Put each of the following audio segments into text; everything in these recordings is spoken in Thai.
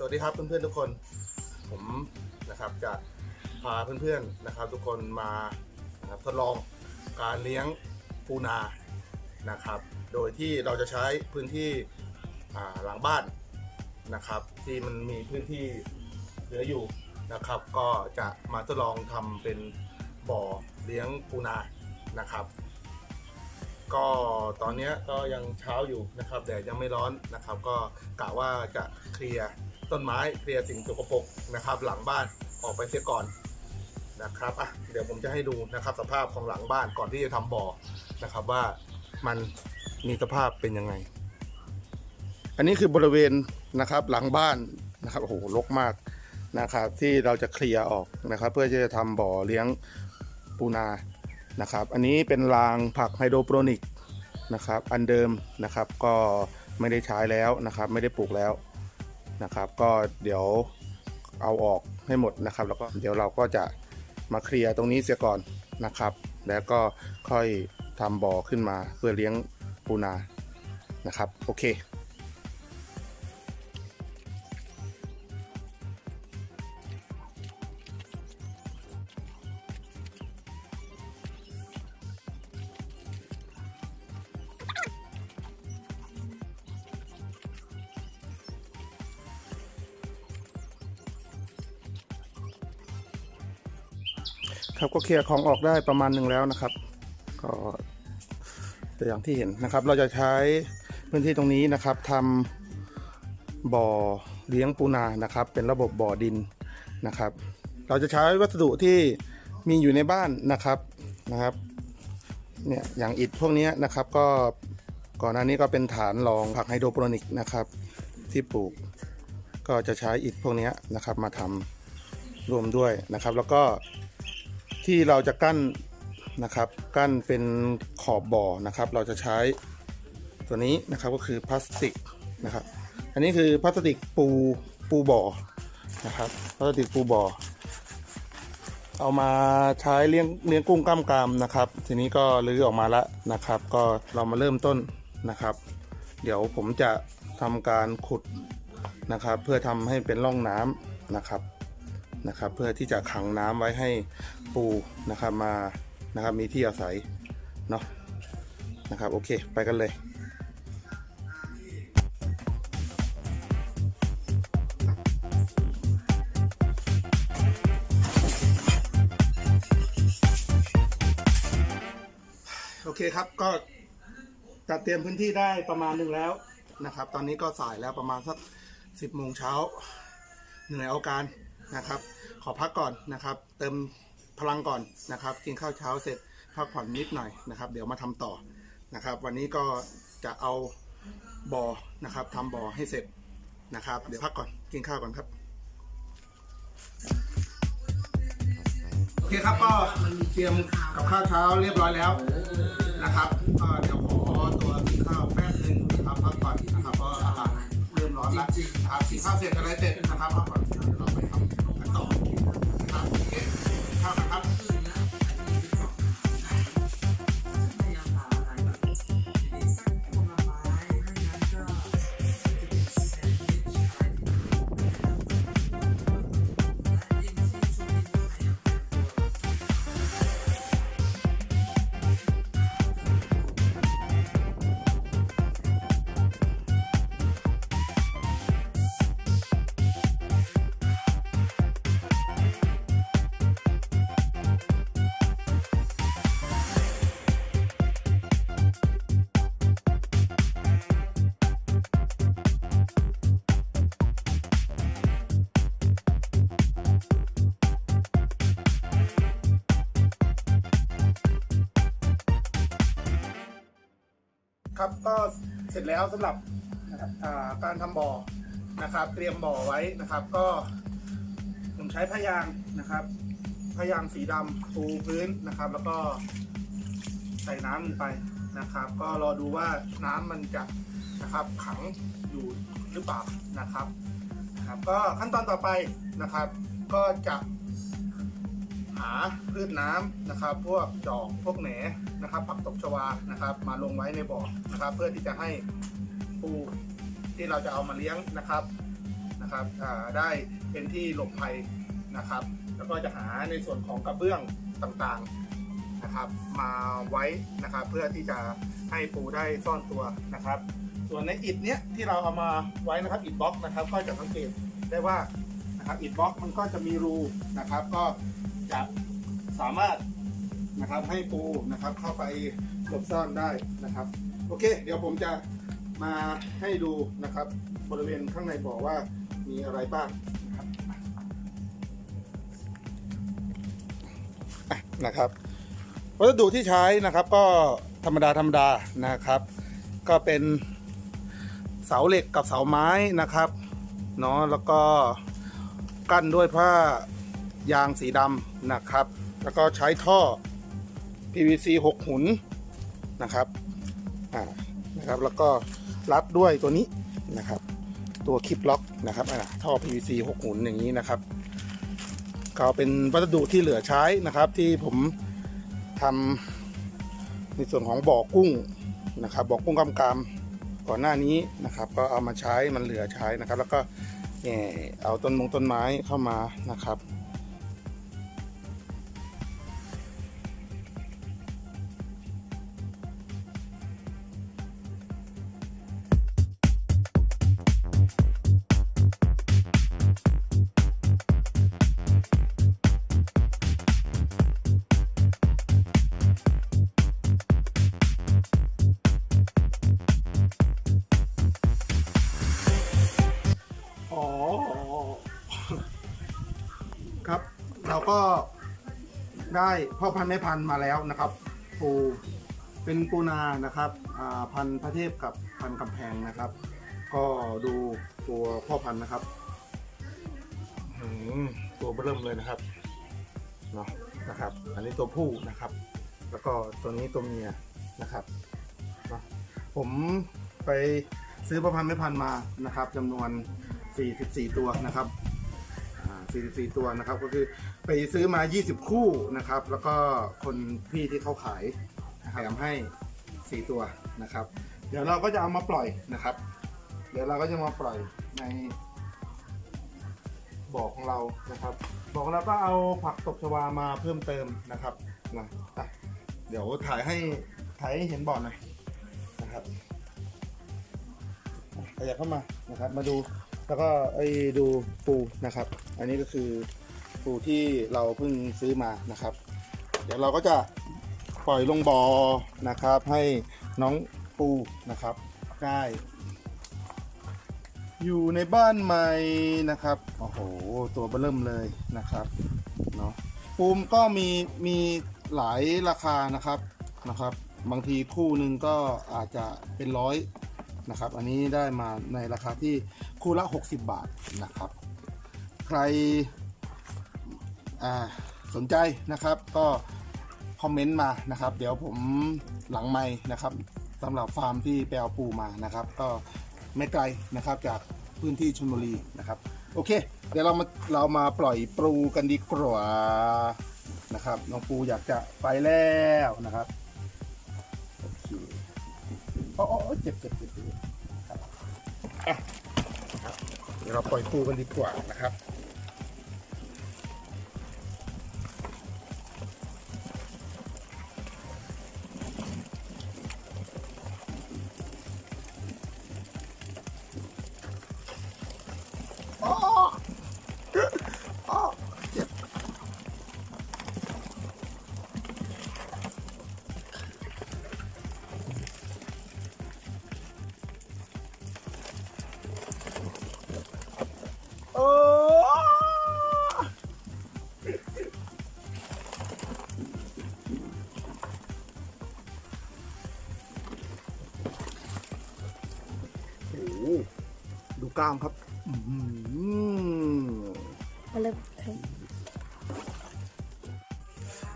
สวัสดีครับเพื่อนๆทุกคน ผมนะครับจะพาเพื่อนๆนะครับ ทุกคนมานะครับทดลองการเลี้ยงปูนานะครับ โดยที่เราจะใช้พื้นที่หลังบ้านนะครับ ที่มันมีพื้นที่เหลืออยู่นะครับ ก็จะมาทดลองทำเป็นบ่อเลี้ยงปูนานะครับ ก็ตอนนี้ก็ยังเช้าอยู่นะครับแดดยังไม่ร้อนนะครับ ก็กะว่าจะเคลียร์ ต้นไม้เคลียร์สิ่งสกปรกนะครับ หลังบ้านออกไปเสียก่อนนะครับอะเดี๋ยวผมจะให้ดูนะครับ สภาพของหลังบ้านก่อนที่จะทำบ่อนะครับว่ามันมีสภาพเป็นยังไง อันนี้คือบริเวณนะครับหลังบ้านนะครับโอ้โหรกมากนะครับ ที่เราจะเคลียร์ออกนะครับ เพื่อที่จะทำบ่อเลี้ยงปูนานะครับ อันนี้เป็นรางผักไฮโดรโปรนิกนะครับ อันเดิมนะครับก็ไม่ได้ใช้แล้วนะครับ ไม่ได้ปลูกแล้ว นะครับ ก็เดี๋ยวเอาออกให้หมดนะครับ แล้วก็เดี๋ยวเราก็จะมาเคลียร์ตรงนี้เสียก่อนนะครับ แล้วก็ค่อยทำบ่อขึ้นมาเพื่อเลี้ยงปูนานะครับ โอเค ครับก็เคลียร์ของออกได้ประมาณหนึ่งแล้วนะครับ ก็ตัวอย่างที่เห็นนะครับ เราจะใช้พื้นที่ตรงนี้นะครับทำบ่อเลี้ยงปูนานะครับ เป็นระบบบ่อดินนะครับ เราจะใช้วัสดุที่มีอยู่ในบ้านนะครับนะครับเนี่ยอย่างอิฐพวกนี้นะครับก็ก่อนหน้านี้ก็เป็นฐานรองผักไฮโดรโปรนิกนะครับ ที่ปลูกก็จะใช้อิฐพวกนี้นะครับมาทำรวมด้วยนะครับ แล้วก็ ที่เราจะกั้นนะครับ กั้นเป็นขอบบ่อนะครับ เราจะใช้ตัวนี้นะครับก็คือพลาสติกนะครับ อันนี้คือพลาสติกปูปูบ่อนะครับพลาสติกปูบ่อ เอามาใช้เลี้ยงเลี้ยงกุ้งกล้ามกรามนะครับ ทีนี้ก็รื้อออกมาแล้วนะครับ ก็เรามาเริ่มต้นนะครับ เดี๋ยวผมจะทำการขุดนะครับ เพื่อทำให้เป็นร่องน้ำนะครับ นะครับเพื่อที่จะขังน้ำไว้ให้ปูนะครับมานะครับมีที่อาศัยเนาะนะครับโอเคไปกันเลยโอเคครับก็จัดเตรียมพื้นที่ได้ประมาณหนึ่งแล้วนะครับ ตอนนี้ก็สายแล้วประมาณสักสิบโมงเช้าเหนื่อยเอาการ นะครับ ขอพักก่อนนะครับ เติมพลังก่อนนะครับ กินข้าวเช้าเสร็จพักผ่อนนิดหน่อยนะครับ เดี๋ยวมาทำต่อนะครับ วันนี้ก็จะเอาบ่อนะครับทำบ่อให้เสร็จนะครับ เดี๋ยวพักก่อนกินข้าวก่อนครับโอเคครับก็เตรียมกับข้าวเช้าเรียบร้อยแล้วนะครับก็เดี๋ยวขอตัวกินข้าวแป๊บหนึงนะครับพักก่อนนะครับเพราะอาหารเริ่มร้อนแล้วนะครับกินข้าวเสร็จอะไรเสร็จนะครับพักก่อน ครับก็เสร็จแล้วสำหรับการทำบ่อนะครับ เตรียมบ่อไว้นะครับ ก็ผมใช้พยางนะครับพยางสีดำปูพื้นนะครับ แล้วก็ใส่น้ำลงไปนะครับ ก็รอดูว่าน้ำมันจะนะครับขังอยู่หรือเปล่านะครับนะครับก็ขั้นตอนต่อไปนะครับ ก็จะ หาพืชน้ำนะครับ พวกจอกพวกแหนนะครับ ผักตบชวานะครับ มาลงไว้ในบ่อนะครับ เพื่อที่จะให้ปูที่เราจะเอามาเลี้ยงนะครับนะครับได้เป็นที่หลบภัยนะครับ แล้วก็จะหาในส่วนของกระเบื้องต่างๆนะครับ มาไว้นะครับ เพื่อที่จะให้ปูได้ซ่อนตัวนะครับ ส่วนในอิฐเนี้ยที่เราเอามาไว้นะครับอิฐบล็อกนะครับ ก็จะสังเกตได้ว่านะครับอิฐบล็อกมันก็จะมีรูนะครับ ก็ จะสามารถนะครับให้ปูนะครับเข้าไปหลบซ่อนได้นะครับ โอเค เดี๋ยวผมจะมาให้ดูนะครับบริเวณข้างในบ่อว่ามีอะไรบ้างนะครับนะครับวัสดุที่ใช้นะครับก็ธรรมดาธรรมดานะครับ ก็เป็นเสาเหล็กกับเสาไม้นะครับเนาะแล้วก็กั้นด้วยผ้า ยางสีดำนะครับ แล้วก็ใช้ท่อ PVC 6 หุนนะครับอ่านะครับแล้วก็รัดด้วยตัวนี้นะครับ ตัวคลิปล็อกนะครับอ่าท่อ PVC 6 หุนอย่างนี้นะครับก็เป็นวัสดุที่เหลือใช้นะครับที่ผมทำในส่วนของบ่อกุ้งนะครับบ่อกุ้งกำกำก่อนหน้านี้นะครับ ก็เอามาใช้มันเหลือใช้นะครับ แล้วก็เอ่อเอาต้นมงต้นไม้เข้ามานะครับ ก็ได้พ่อพันธุ์แม่พันธุ์มาแล้วนะครับ ปูเป็นปูนานะครับพันธุ์พระเทพกับพันธุ์กำแพงนะครับ ก็ดูตัวพ่อพันธุ์นะครับตัวเบิ่มเลยนะครับเนาะนะครับ อันนี้ตัวผู้นะครับ แล้วก็ตัวนี้ตัวเมียนะครับเนาะผมไปซื้อพ่อพันธุ์แม่พันธุ์มานะครับจำนวน 44 ตัวนะครับ 44 ตัวนะครับ ก็คือไปซื้อมา 20 คู่นะครับ แล้วก็คนพี่ที่เขาขายแถมให้ 4 ตัวนะครับ เดี๋ยวเราก็จะเอามาปล่อยนะครับ เดี๋ยวเราก็จะมาปล่อยในบ่อของเรานะครับบ่อของเราก็เอาผักตบชวามาเพิ่มเติมนะครับนะเดี๋ยวถ่ายให้ถ่ายให้เห็นบ่อหน่อยนะครับอะขยับเข้ามานะครับ มาดูแล้วก็ไอ้ดูปูนะครับ อันนี้ก็คือปูที่เราเพิ่งซื้อมานะครับ เดี๋ยวเราก็จะปล่อยลงบอ่อนะครับ ให้น้องปูนะครับได้อยู่ในบ้านใหม่นะครับ โอ้โห ตัวเบอเริ่มเลยนะครับ เนาะปูมก็มีมีหลายราคานะครับนะครับ บางทีคู่หนึ่งก็อาจจะเป็นร้อยนะครับ อันนี้ได้มาในราคาที่คู่ละ 60 บาทนะครับ ใครสนใจนะครับ ก็คอมเมนต์มานะครับ เดี๋ยวผมหลังไม้นะครับสำหรับฟาร์มที่ไปเอาปูมานะครับ ก็ไม่ไกลนะครับจากพื้นที่ชลบุรีนะครับ โอเค เดี๋ยวเรามาเรามาปล่อยปูกันดีกว่านะครับน้องปูอยากจะไปแล้วนะครับโอเคโอ้โอ้เจ็บเจ็บเจ็บเจ็บครับอะเดี๋ยวเราปล่อยปูกันดีกว่านะครับ กล้ามครับอื้อหือมาเลย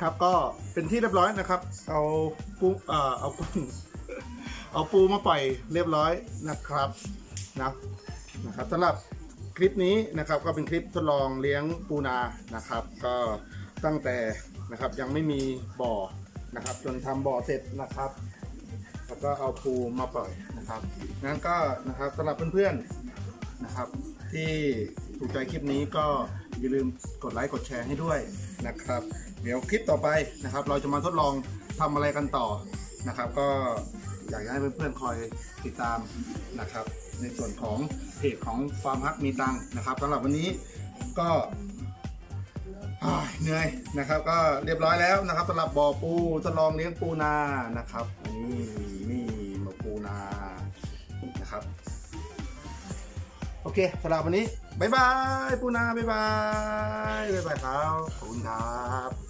ครับก็เป็นที่เรียบร้อยนะครับ เอาปูเอ่อเอากุ้งเอาปูมาปล่อยเรียบร้อยนะครับนะนะครับสำหรับคลิปนี้นะครับก็เป็นคลิปทดลองเลี้ยงปูนานะครับ ก็ตั้งแต่นะครับยังไม่มีบ่อนะครับ จนทำบ่อเสร็จนะครับ แล้วก็เอาปูมาปล่อยนะครับงั้นก็นะครับสำหรับเพื่อนๆ นะครับ ที่ถูกใจคลิปนี้ก็อย่าลืมกดไลค์กดแชร์ให้ด้วยนะครับ เดี๋ยวคลิปต่อไปนะครับ เราจะมาทดลองทำอะไรกันต่อนะครับ ก็อยากจะให้เพื่อนๆคอยติดตามนะครับ ในส่วนของเพจของฟาร์มฮักมีตังนะครับสำหรับวันนี้ก็เหนื่อยนะครับ ก็เรียบร้อยแล้วนะครับสำหรับบ่อปูทดลองเลี้ยงปูนานะครับนี่ โอเคสำหรับวันนี้บายบายปูนาบายบายบายบายครับขอบคุณครับ